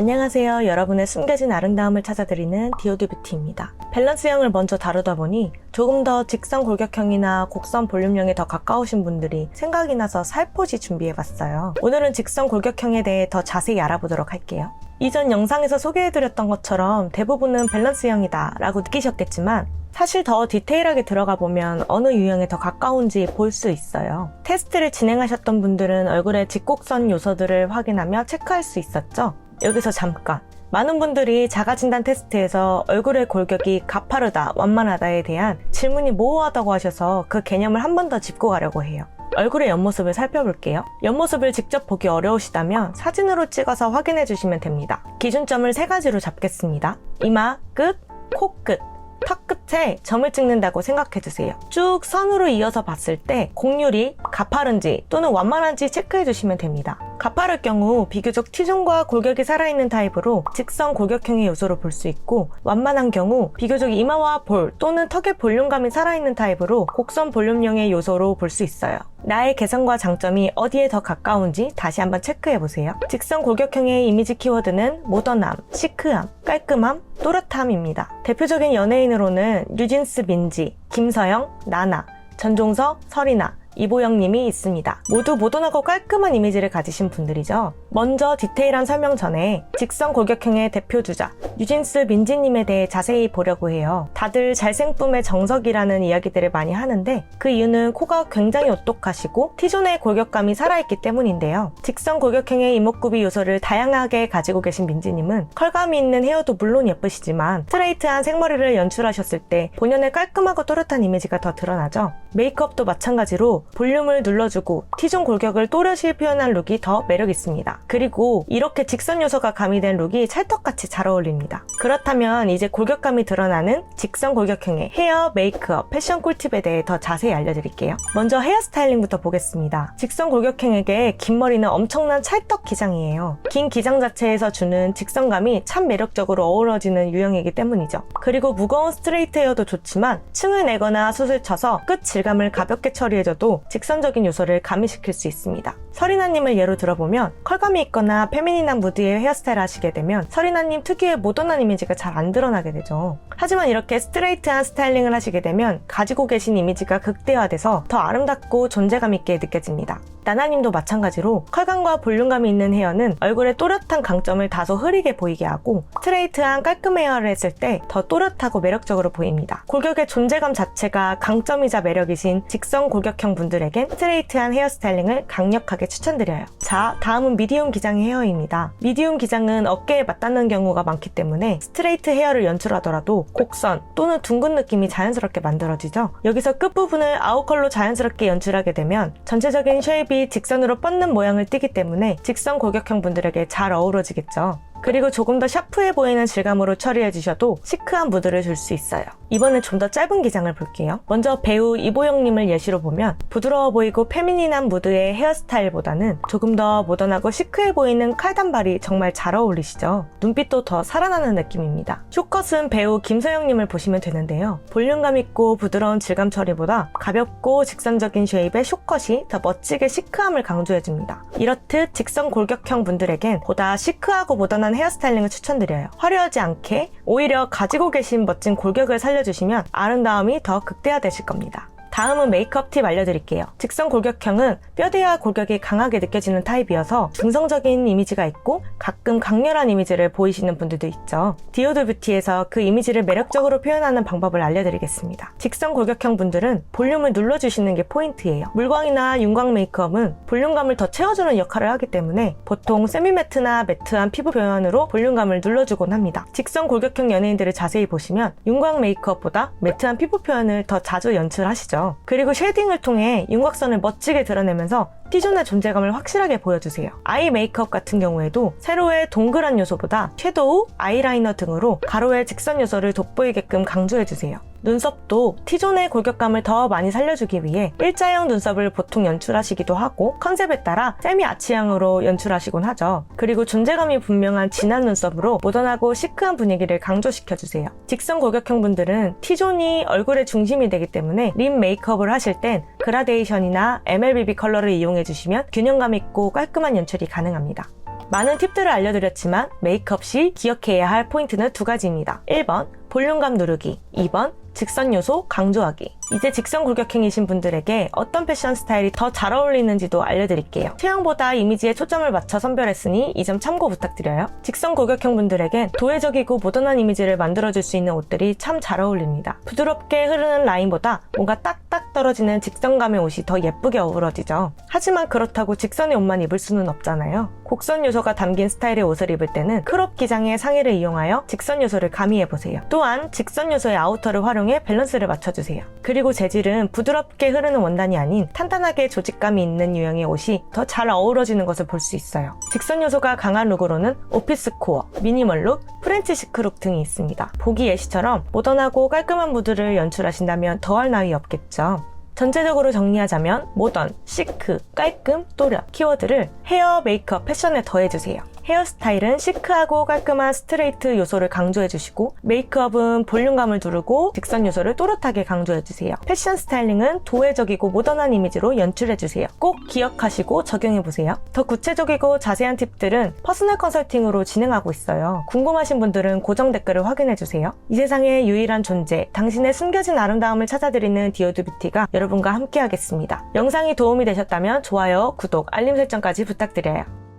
안녕하세요. 여러분의 숨겨진 아름다움을 찾아드리는 디오드 뷰티입니다. 밸런스형을 먼저 다루다 보니 조금 더 직선 골격형이나 곡선 볼륨형에 더 가까우신 분들이 생각이 나서 살포시 준비해봤어요. 오늘은 직선 골격형에 대해 더 자세히 알아보도록 할게요. 이전 영상에서 소개해드렸던 것처럼 대부분은 밸런스형이다 라고 느끼셨겠지만 사실 더 디테일하게 들어가 보면 어느 유형에 더 가까운지 볼 수 있어요. 테스트를 진행하셨던 분들은 얼굴의 직곡선 요소들을 확인하며 체크할 수 있었죠. 여기서 잠깐. 많은 분들이 자가진단 테스트에서 얼굴의 골격이 가파르다, 완만하다에 대한 질문이 모호하다고 하셔서 그 개념을 한 번 더 짚고 가려고 해요. 얼굴의 옆모습을 살펴볼게요. 옆모습을 직접 보기 어려우시다면 사진으로 찍어서 확인해 주시면 됩니다. 기준점을 세 가지로 잡겠습니다. 이마 끝, 코 끝, 턱 끝 에 점을 찍는다고 생각해 주세요. 쭉 선으로 이어서 봤을 때 곡률이 가파른지 또는 완만한지 체크해 주시면 됩니다. 가파를 경우 비교적 T존과 골격이 살아있는 타입으로 직선 골격형의 요소로 볼 수 있고 완만한 경우 비교적 이마와 볼 또는 턱의 볼륨감이 살아있는 타입으로 곡선 볼륨형의 요소로 볼 수 있어요. 나의 개성과 장점이 어디에 더 가까운지 다시 한번 체크해 보세요. 직선 골격형의 이미지 키워드는 모던함, 시크함, 깔끔함, 또렷함입니다. 대표적인 연예인으로는 뉴진스 민지, 김서영, 나나, 전종석, 설이나, 이보영님이 있습니다. 모두 모던하고 깔끔한 이미지를 가지신 분들이죠. 먼저 디테일한 설명 전에 직선 골격형의 대표 주자 뉴진스 민지님에 대해 자세히 보려고 해요. 다들 잘생쁨의 정석이라는 이야기들을 많이 하는데 그 이유는 코가 굉장히 오똑하시고 T존의 골격감이 살아있기 때문인데요. 직선 골격형의 이목구비 요소를 다양하게 가지고 계신 민지님은 컬감이 있는 헤어도 물론 예쁘시지만 스트레이트한 생머리를 연출하셨을 때 본연의 깔끔하고 또렷한 이미지가 더 드러나죠. 메이크업도 마찬가지로 볼륨을 눌러주고 T존 골격을 또렷이 표현한 룩이 더 매력 있습니다. 그리고 이렇게 직선 요소가 가미된 룩이 찰떡같이 잘 어울립니다. 그렇다면 이제 골격감이 드러나는 직선 골격형의 헤어, 메이크업, 패션 꿀팁에 대해 더 자세히 알려드릴게요. 먼저 헤어스타일링부터 보겠습니다. 직선 골격형에게 긴 머리는 엄청난 찰떡 기장이에요. 긴 기장 자체에서 주는 직선감이 참 매력적으로 어우러지는 유형이기 때문이죠. 그리고 무거운 스트레이트 헤어도 좋지만 층을 내거나 숱을 쳐서 끝 질감을 가볍게 처리해줘도 직선적인 요소를 가미시킬 수 있습니다. 서리나님을 예로 들어보면 컬감이 있거나 페미닌한 무드의 헤어스타일을 하시게 되면 서리나님 특유의 모던한 이미지가 잘 안 드러나게 되죠. 하지만 이렇게 스트레이트한 스타일링을 하시게 되면 가지고 계신 이미지가 극대화돼서 더 아름답고 존재감 있게 느껴집니다. 나나님도 마찬가지로 컬감과 볼륨감이 있는 헤어는 얼굴의 또렷한 강점을 다소 흐리게 보이게 하고 스트레이트한 깔끔 헤어를 했을 때 더 또렷하고 매력적으로 보입니다. 골격의 존재감 자체가 강점이자 매력이신 직선 골격형 분들에겐 스트레이트한 헤어스타일링을 강력하게 추천드려요. 자, 다음은 미디움 기장의 헤어입니다. 미디움 기장은 어깨에 맞닿는 경우가 많기 때문에 스트레이트 헤어를 연출하더라도 곡선 또는 둥근 느낌이 자연스럽게 만들어지죠. 여기서 끝부분을 아웃컬로 자연스럽게 연출하게 되면 전체적인 쉐입이 직선으로 뻗는 모양을 띠기 때문에 직선 골격형 분들에게 잘 어우러지겠죠. 그리고 조금 더 샤프해 보이는 질감으로 처리해 주셔도 시크한 무드를 줄 수 있어요. 이번엔 좀 더 짧은 기장을 볼게요. 먼저 배우 이보영님을 예시로 보면 부드러워 보이고 페미닌한 무드의 헤어스타일보다는 조금 더 모던하고 시크해 보이는 칼단발이 정말 잘 어울리시죠. 눈빛도 더 살아나는 느낌입니다. 쇼컷은 배우 김서영님을 보시면 되는데요. 볼륨감 있고 부드러운 질감 처리보다 가볍고 직선적인 쉐입의 쇼컷이 더 멋지게 시크함을 강조해줍니다. 이렇듯 직선 골격형 분들에겐 보다 시크하고 모던한 헤어스타일링을 추천드려요. 화려하지 않게 오히려 가지고 계신 멋진 골격을 살려주시면 아름다움이 더 극대화되실 겁니다. 다음은 메이크업 팁 알려드릴게요. 직선 골격형은 뼈대와 골격이 강하게 느껴지는 타입이어서 중성적인 이미지가 있고 가끔 강렬한 이미지를 보이시는 분들도 있죠. 디오드 뷰티에서 그 이미지를 매력적으로 표현하는 방법을 알려드리겠습니다. 직선 골격형 분들은 볼륨을 눌러주시는 게 포인트예요. 물광이나 윤광 메이크업은 볼륨감을 더 채워주는 역할을 하기 때문에 보통 세미매트나 매트한 피부 표현으로 볼륨감을 눌러주곤 합니다. 직선 골격형 연예인들을 자세히 보시면 윤광 메이크업보다 매트한 피부 표현을 더 자주 연출하시죠. 그리고 쉐딩을 통해 윤곽선을 멋지게 드러내면서 T존의 존재감을 확실하게 보여주세요. 아이 메이크업 같은 경우에도 세로의 동그란 요소보다 섀도우, 아이라이너 등으로 가로의 직선 요소를 돋보이게끔 강조해주세요. 눈썹도 T존의 골격감을 더 많이 살려주기 위해 일자형 눈썹을 보통 연출하시기도 하고 컨셉에 따라 세미 아치형으로 연출하시곤 하죠. 그리고 존재감이 분명한 진한 눈썹으로 모던하고 시크한 분위기를 강조시켜주세요. 직선 골격형 분들은 T존이 얼굴의 중심이 되기 때문에 립 메이크업을 하실 땐 그라데이션이나 MLBB 컬러를 이용해 주시면 균형감 있고 깔끔한 연출이 가능합니다. 많은 팁들을 알려드렸지만 메이크업 시 기억해야 할 포인트는 두 가지입니다. 1번 볼륨감 누르기 2번 직선 요소 강조하기 이제 직선 골격행이신 분들에게 어떤 패션 스타일이 더 잘 어울리는지도 알려드릴게요. 체형보다 이미지에 초점을 맞춰 선별했으니 이 점 참고 부탁드려요. 직선 골격형 분들에겐 도회적이고 모던한 이미지를 만들어줄 수 있는 옷들이 참 잘 어울립니다. 부드럽게 흐르는 라인보다 뭔가 딱딱 떨어지는 직선감의 옷이 더 예쁘게 어우러지죠. 하지만 그렇다고 직선의 옷만 입을 수는 없잖아요. 곡선 요소가 담긴 스타일의 옷을 입을 때는 크롭 기장의 상의를 이용하여 직선 요소를 가미해보세요. 또한 직선 요소의 아우터를 활용해 밸런스를 맞춰주세요. 그리고 재질은 부드럽게 흐르는 원단이 아닌 탄탄하게 조직감이 있는 유형의 옷이 더 잘 어우러지는 것을 볼 수 있어요. 직선 요소가 강한 룩으로는 오피스 코어, 미니멀 룩, 프렌치 시크 룩 등이 있습니다. 보기 예시처럼 모던하고 깔끔한 무드를 연출하신다면 더할 나위 없겠죠. 전체적으로 정리하자면 모던, 시크, 깔끔, 또렷 키워드를 헤어, 메이크업, 패션에 더해주세요. 헤어스타일은 시크하고 깔끔한 스트레이트 요소를 강조해주시고 메이크업은 볼륨감을 두르고 직선 요소를 또렷하게 강조해주세요. 패션 스타일링은 도회적이고 모던한 이미지로 연출해주세요. 꼭 기억하시고 적용해보세요. 더 구체적이고 자세한 팁들은 퍼스널 컨설팅으로 진행하고 있어요. 궁금하신 분들은 고정 댓글을 확인해주세요. 이 세상의 유일한 존재, 당신의 숨겨진 아름다움을 찾아드리는 디오드 뷰티가 여러분과 함께하겠습니다. 영상이 도움이 되셨다면 좋아요, 구독, 알림 설정까지 부탁드려요.